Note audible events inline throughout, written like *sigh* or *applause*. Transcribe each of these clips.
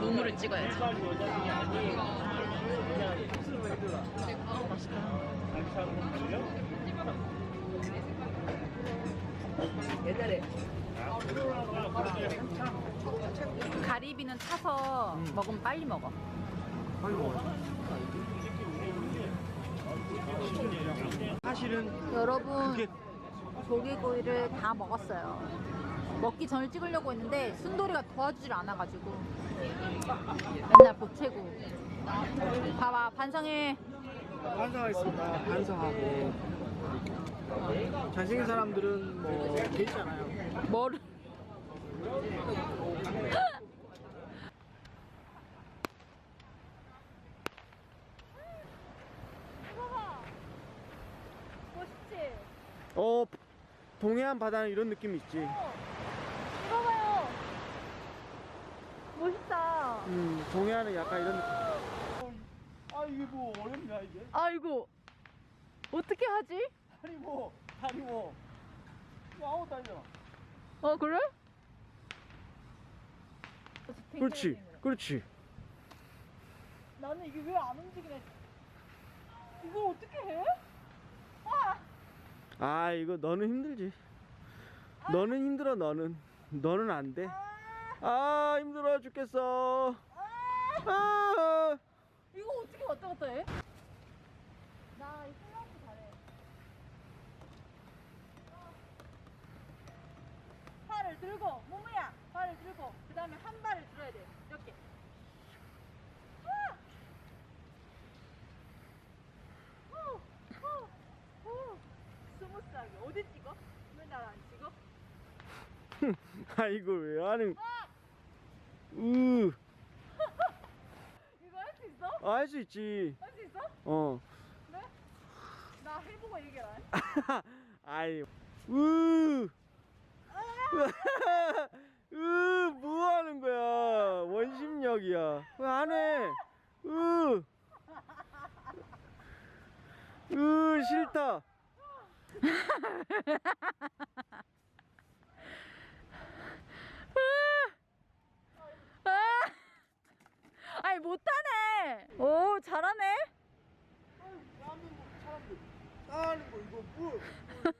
눈으로 찍어야지. 옛날에 가리비는 타서 먹으면 빨리 먹어. 사실은 여러분 그게 조개구이를 다 먹었어요. 먹기 전을 찍으려고 했는데 순돌이가 도와주질 않아가지고 맨날 보채고 봐봐 반성해 반성하겠습니다. 반성하고 잘생긴 사람들은 뭐돼 있잖아요. 뭐를 멋있지? 어 동해안 바다는 이런 느낌이 있지. 이거 봐요 멋있다 음 동해안은 약간 이런 느낌. 아 이게 뭐 어렵냐 이게? 아이고 어떻게 하지? 다리 뭐 다리 뭐. 아우 다리야. 어 그래? 그렇지 그렇지. 나는 이게 왜 안 움직이네 이걸 어떻게 해? 아! 아 이거 너는 힘들지. 너는 힘들어 너는. 너는 안 돼. 아 힘들어 죽겠어. 아. 이거 어떻게 왔다 갔다 해? 나 잘해. 팔을 들고, 팔을 들고, 그 다음에 한 발을 들어야 돼. 이렇게. 아! 후, 후, 후. 스무스하게. 어디 찍어? 왜날안 찍어? *laughs* 아 이걸 왜 하는? 으. *laughs* 이거 할 수 있어? 할수 있지. 할 수 있어? 어. 네? 나 해보고 얘기해라. *laughs* 아이. 으. 으, 뭐 하는 거야? 원심력이야. 왜 안 해? 으. 으, 싫다. 아! 아니 못하네. 오 잘하네. 하는 거 이거 뭐? 춤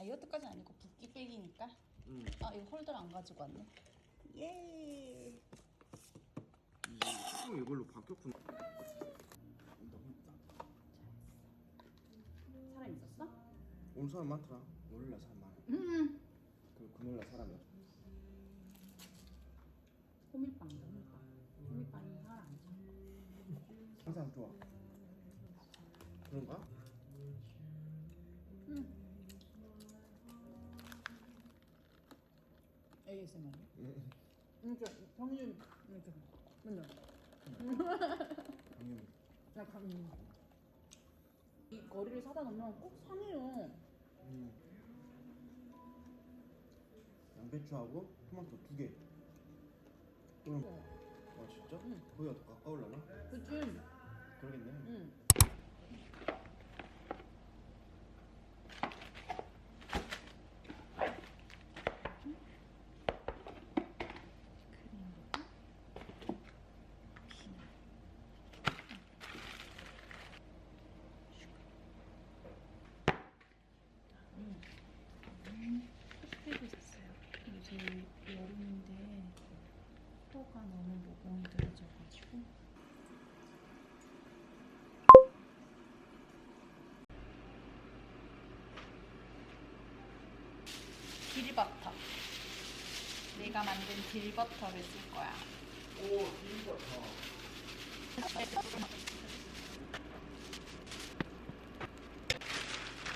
다이어트까지 아니고 붓기 빼기니까. 응. 아 이거 홀더를 안 가지고 왔네. 예. 이 이걸로 바뀌었구나. 사람 있었어? 온 사람 많더라. 월요일날 사람 많아. 음. 그 금요일날 사람이 없어. 호밀빵, 호밀빵. 호밀빵이 하나 안 줘. 항상 좋아. 그런가? ASMR. 응. 이렇게 정신 이렇게 맨날. 당연히. 약간 이 거리를 사다 놓으면 꼭 상해요. 음. 양배추하고 토마토 두 개. 그럼 아 진짜? 응. 거기가 더 가까울라나? 그치? 그러겠네. 응. 스펙을 샀어요. 요새 여름인데 코가 너무 모공이 들어져가지고 딜버터. 내가 만든 딜버터를 쓸 거야. 오, 더.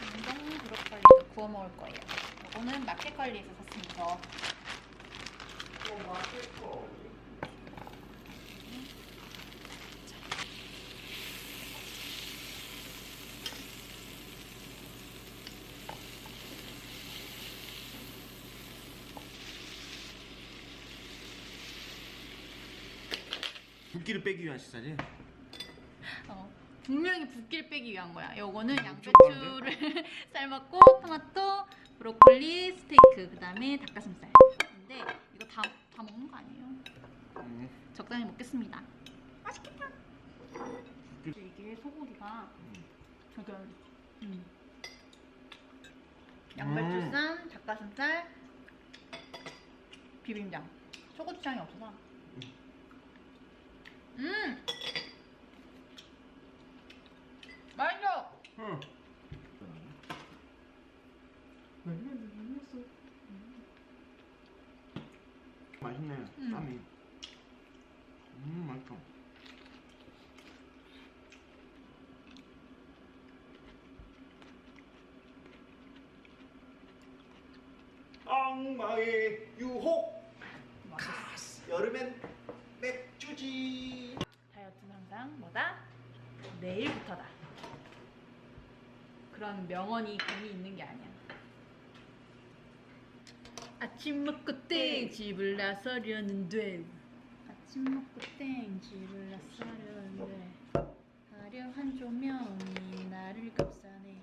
냉동 브로콜리도 구워 먹을 거예요. 이거는 마켓컬리에서 샀습니다. 또 맛있고. 붓기를 빼기 위한 식사지? 어, 분명히 붓기를 빼기 위한 거야. 요거는 좀 양배추를 *laughs* 삶았고 토마토, 브로콜리, 스테이크, 그다음에 닭가슴살. 근데 이거 다, 다 먹는 거 아니에요? 음. 적당히 먹겠습니다. 맛있겠다. 이게 소고기가 저기 음. 양배추쌈, 닭가슴살, 비빔장. 초고추장이 없어서. 음. 맛있어. 응. 맛있네. 음. 쌈이. 음, 맛있어. 악마의 유혹. 맛있어. 여름엔 맥주지. 다이어트는 항상 뭐다? 내일부터다. 그런 명언이 괜히 있는 게 아니야. 아침 먹고 땡 집을 나서려는데 아침 먹고 땡 집을 나서려는데 화려한 조명이 나를 감싸네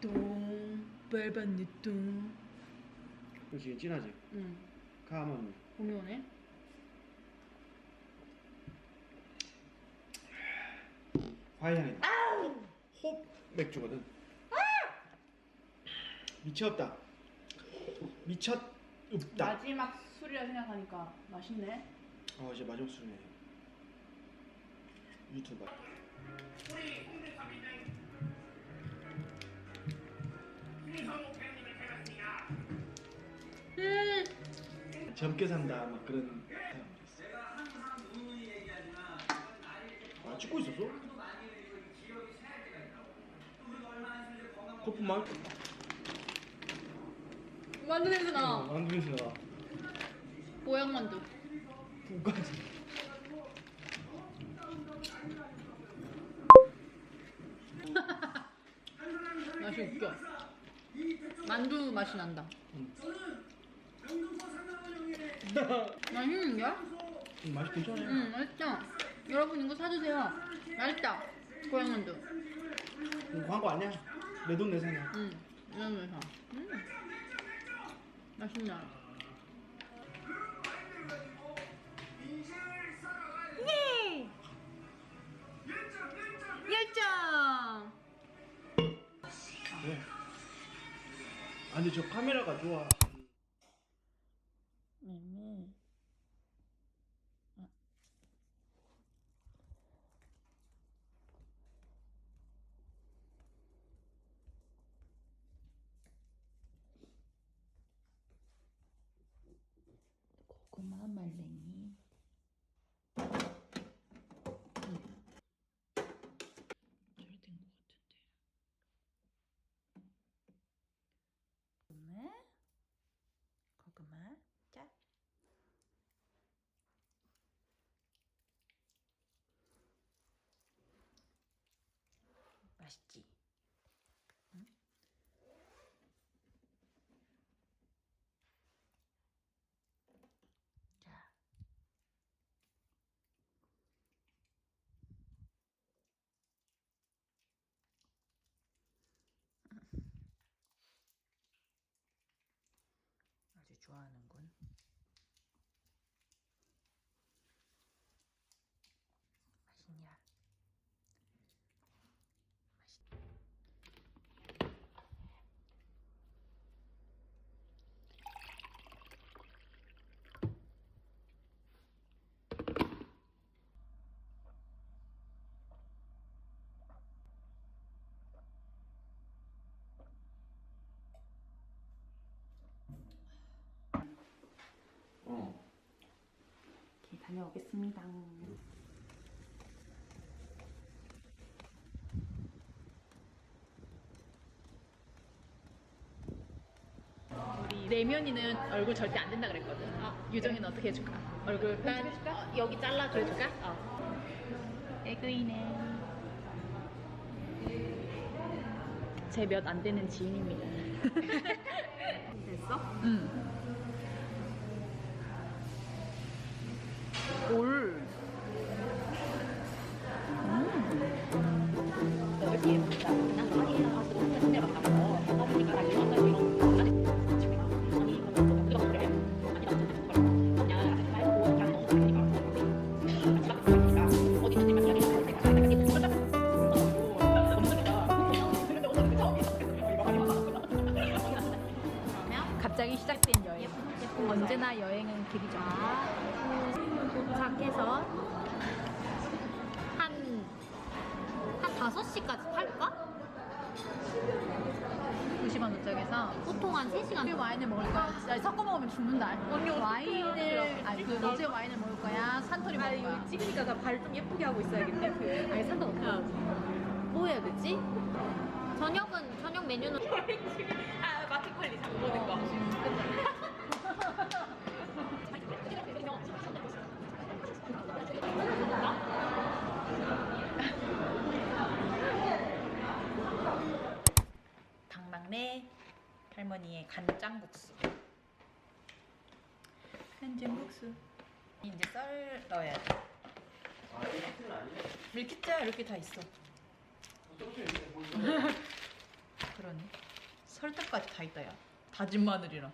똥 밟았네 똥 그렇지, 진하지. 응, 가면 봄이 오네 과일향이. 홉 맥주거든. 미쳤다. 미쳤 없다. 마지막 술이라 생각하니까 맛있네. 어 이제 마지막 술이네. 유튜버. 음. 젊게 산다 막 그런 사람들 있어. 아 찍고 있었어? 거품 막. 만두 냄새 나. 어, 만두 냄새 나. 보양 만두. 부까지. *laughs* 맛이 웃겨. 만두 맛이 난다. 맛있는데? 음, 맛이 괜찮아. 응, 맛있다. 여러분 이거 사주세요. 맛있다. 보양 만두. 음, 광고 아니야? 내 돈 내산이야. 응, 이러면서. 음. 맛있나? 예! 열정! 돼. 아 근데 저 카메라가 좋아. 네. 고구마 말랭이. 잘된 것 같은데. 고구마. 고구마. 짜. 맛있지? 아주 좋아하는군. 맛있냐? 맛있. 어. 이렇게 다녀오겠습니다. 우리 내면이는 얼굴 절대 안 된다 그랬거든. 유정이는 어떻게 해줄까? 얼굴 난 어, 여기 잘라 그래줄까? 어. 에그이네. 제 몇 안 되는 지인입니다. *laughs* *laughs* 됐어? 응. 올. 2시간 도착해서 보통 한 3시간 그 와인을 먹을 거야. 아니, 섞어 먹으면 죽는다. 언니 와인을 아니 그 로제 와인을 먹을 거야. 산토리 먹을 거야. 찍으니까 나 발 좀 예쁘게 하고 있어야겠네. 그 아니 상관없어. 뭐 해야 되지? 저녁은, 저녁 메뉴는 *laughs* 아 마켓컬리 장 보는 거. *laughs* 당막내 할머니의 간장국수. 간장국수. 이제 썰 넣어야 돼. 아 이거 아니야. 밀키트야 이렇게 다 있어. *laughs* 그러네. 설탕까지 다 있다 야. 다진 마늘이랑.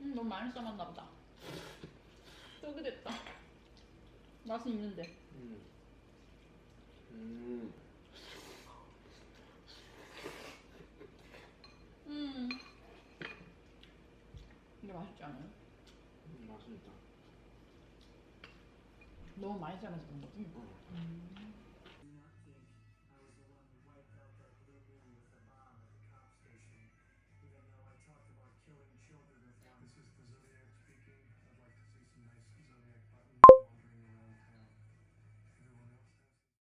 음. 음, 너무 많이 삶았나 보다. 쫄게 됐다. 맛은 있는데. 음. 음. 음. 근데 맛있지 않아요? 음, 맛있다. 너무 많이 삶아서 그런 거지? 어.